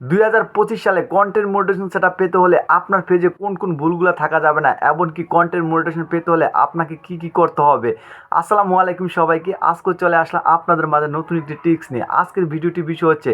দুই হাজার পঁচিশ সালে কন্টেন্ট মোটিভেশন সেটা পেতে হলে আপনার পেজে কোন কোন ভুলগুলো থাকা যাবে না, এমনকি কন্টেন্ট মোটিভেশন পেতে হলে আপনাকে কি কি করতে হবে। আসসালামু আলাইকুম সবাইকে, আজকে চলে আসলাম আপনাদের মাঝে নতুন একটি টিপস নিয়ে। আজকের ভিডিওটি বিষয় হচ্ছে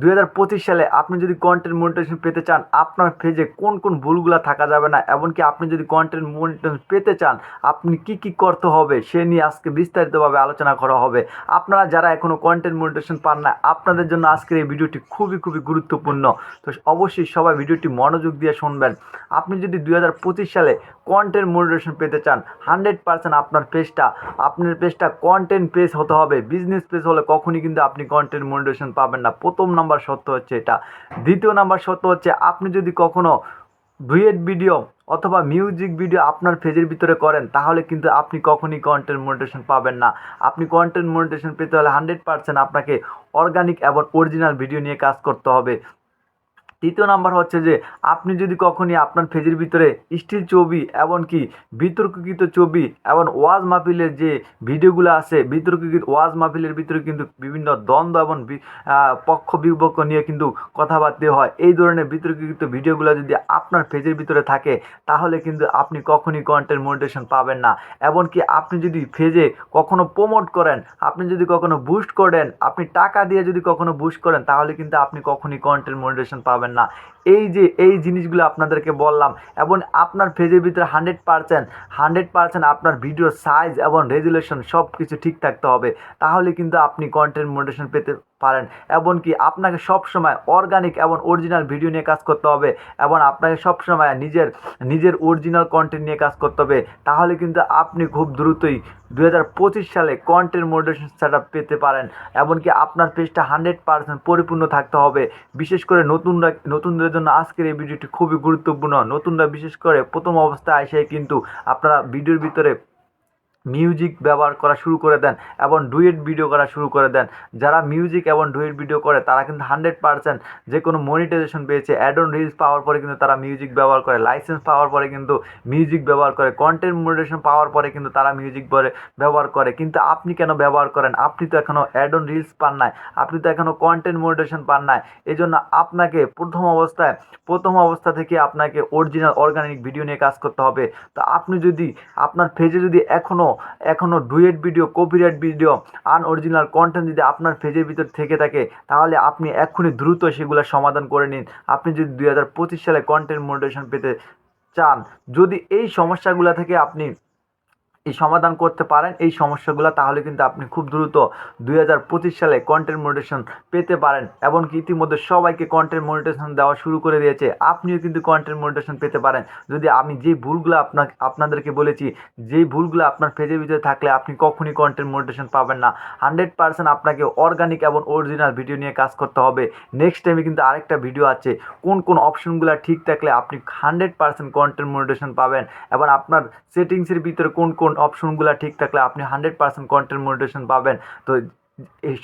দুই হাজার পঁচিশ সালে আপনি যদি কন্টেন্ট মনিটাইজেশন পেতে চান, আপনার পেজে কোন কোন ভুলগুলো থাকা যাবে না, এমনকি আপনি যদি কন্টেন্ট মনিটাইজেশন পেতে চান, আপনি কি কি করতে হবে সে নিয়ে আজকে বিস্তারিতভাবে আলোচনা করা হবে। আপনারা যারা এখনও কন্টেন্ট মনিটাইজেশন পান না, আপনাদের জন্য আজকের এই ভিডিওটি খুবই খুবই গুরুত্বপূর্ণ। তো অবশ্যই সবাই ভিডিওটি মনোযোগ দিয়ে শুনবেন। আপনি যদি দুই হাজার পঁচিশ সালে কন্টেন্ট মনিটাইজেশন পেতে চান, হান্ড্রেড পার্সেন্ট আপনার পেজটা আপনার পেজটা কন্টেন্ট পেজ হতে হবে বিজনেস পেজ হলে কখনই কিন্তু আপনি কন্টেন্ট মনিটাইজেশন পাবেন না। প্রথম নাম্বার সত্য হচ্ছে এটা। দ্বিতীয় নাম্বার সত্য হচ্ছে আপনি যদি কখনো ডুয়েট ভিডিও অথবা মিউজিক ভিডিও আপনার ফেজের ভিতরে করেন, তাহলে কিন্তু আপনি কখনই কন্টেন্ট মনিটেশন পাবেন না। আপনি কন্টেন্ট মনিটেশন পেতে হলে হান্ড্রেড পার্সেন্ট আপনাকে অর্গানিক এবং অরিজিনাল ভিডিও নিয়ে কাজ করতে হবে। তৃতীয় নাম্বার হচ্ছে যে, আপনি যদি কখনই আপনার পেজের ভিতরে স্টিল ছবি এমনকি বিতর্কিত ছবি এবং ওয়াজ মাহফিলের যে ভিডিওগুলো আছে বিতর্কিত ওয়াজ মাহফিলের ভিতরে কিন্তু বিভিন্ন দ্বন্দ্ব এবং পক্ষ বিপক্ষ নিয়ে কিন্তু কথাবার্তা হয়। এই ধরনের বিতর্কিত ভিডিওগুলো যদি আপনার ফেজের ভিতরে থাকে, তাহলে কিন্তু আপনি কখনই কন্টেন্ট মোটিভেশন পাবেন না। এমনকি আপনি যদি ফেজে কখনো প্রমোট করেন, আপনি যদি কখনো বুস্ট করেন, আপনি টাকা দিয়ে যদি কখনো বুস্ট করেন, তাহলে কিন্তু আপনি কখনই কন্টেন্ট মোটিভেশন পাবেন না। এই যে, এই জিনিসগুলো আপনাদেরকে বললাম, এবং আপনার ফেজের ভিতরে হান্ড্রেড পারসেন্ট হান্ড্রেড পারসেন্ট আপনার ভিডিও সাইজ এবং রেজুলেশন সব কিছু ঠিক থাকতে হবে। তাহলে কিন্তু আপনি কন্টেন্ট মোডেশন পেতে পারেন এমনকি আপনাকে সবসময় অর্গানিক এবং অরিজিনাল ভিডিও নিয়ে কাজ করতে হবে এবং আপনাকে সবসময় নিজের নিজের অরিজিনাল কন্টেন্ট নিয়ে কাজ করতে হবে। তাহলে কিন্তু আপনি খুব দ্রুতই দু হাজার পঁচিশ সালে কন্টেন্ট মোটিভেশন সেট পেতে পারেন এমনকি আপনার পেজটা হান্ড্রেড পার্সেন্ট পরিপূর্ণ থাকতে হবে। বিশেষ করে নতুনরা, নতুনদের জন্য আজকের এই ভিডিওটি খুবই গুরুত্বপূর্ণ। নতুনরা বিশেষ করে প্রথম অবস্থায় এসে কিন্তু আপনারা ভিডিওর ভিতরে মিউজিক ব্যবহার করা শুরু করে দেন এবং ডুয়েট ভিডিও করা শুরু করে দেন। যারা মিউজিক এবং ডুয়েট ভিডিও করে, তারা কিন্তু হান্ড্রেড পার্সেন্ট যে কোনো মনিটাইজেশন পেয়েছে। অ্যাড অন রিলস পাওয়ার পরে কিন্তু তারা মিউজিক ব্যবহার করে লাইসেন্স পাওয়ার পরে কিন্তু মিউজিক ব্যবহার করে কন্টেন্ট মনিটাইজেশন পাওয়ার পরে কিন্তু তারা মিউজিক পরে ব্যবহার করে। কিন্তু আপনি কেন ব্যবহার করেন? আপনি তো এখনও অ্যাড অন রিলস পান নাই, আপনি তো এখনও কন্টেন্ট মনিটাইজেশন পান নাই। এই জন্য আপনাকে প্রথম অবস্থায়, প্রথম অবস্থা থেকে আপনাকে অরিজিনাল অর্গানিক ভিডিও নিয়ে কাজ করতে হবে। তো আপনি যদি, আপনার ফেজে যদি এখনও এখনও duet video, copyright video unoriginal content যদি আপনার ফেজের ভিতর থেকে থাকে, তাহলে আপনি এক্ষুনি দ্রুত সেগুলো সমাধান করে নিন। আপনি যদি দুই হাজার পঁচিশ সালে কন্টেন্ট মোটিভেশন পেতে চান, যদি এই সমস্যাগুলো থেকে আপনি এই সমাধান করতে পারেন এই সমস্যাগুলো, তাহলে কিন্তু আপনি খুব দ্রুত দুই হাজার পঁচিশ সালে কন্টেন্ট মোটিভেশন পেতে পারেন। এমনকি ইতিমধ্যে সবাইকে কন্টেন্ট মোটিভেশন দেওয়া শুরু করে দিয়েছে। আপনিও কিন্তু কন্টেন্ট মোটিভেশন পেতে পারেন। যদি আমি যে ভুলগুলো আপনাকে, আপনাদেরকে বলেছি যেই ভুলগুলো আপনার পেজের ভিতরে থাকলে আপনি কখনই কন্টেন্ট মোটিভেশন পাবেন না। হান্ড্রেড পার্সেন্ট আপনাকে অর্গানিক এবং অরিজিনাল ভিডিও নিয়ে কাজ করতে হবে। নেক্সট টাইমে কিন্তু আরেকটা ভিডিও আছে। কোন কোন অপশনগুলো ঠিক থাকলে আপনি হান্ড্রেড পার্সেন্ট কন্টেন্ট মোটিভেশন পাবেন। এবং আপনার সেটিংসের ভিতরে কোন কোন অপশনগুলো ঠিক থাকলে আপনি হান্ড্রেড পার্সেন্ট কন্টেন্ট মনিটেশন পাবেন। তো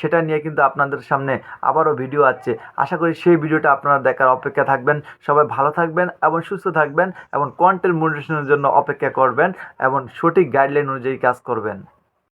সেটা নিয়ে কিন্তু আপনাদের সামনে আবারও ভিডিও আছে আশা করি সেই ভিডিওটা আপনারা দেখার অপেক্ষা থাকবেন। সবাই ভালো থাকবেন এবং সুস্থ থাকবেন এবং কন্টেন্ট মনিটেশনের জন্য অপেক্ষা করবেন এবং সঠিক গাইডলাইন অনুযায়ী কাজ করবেন।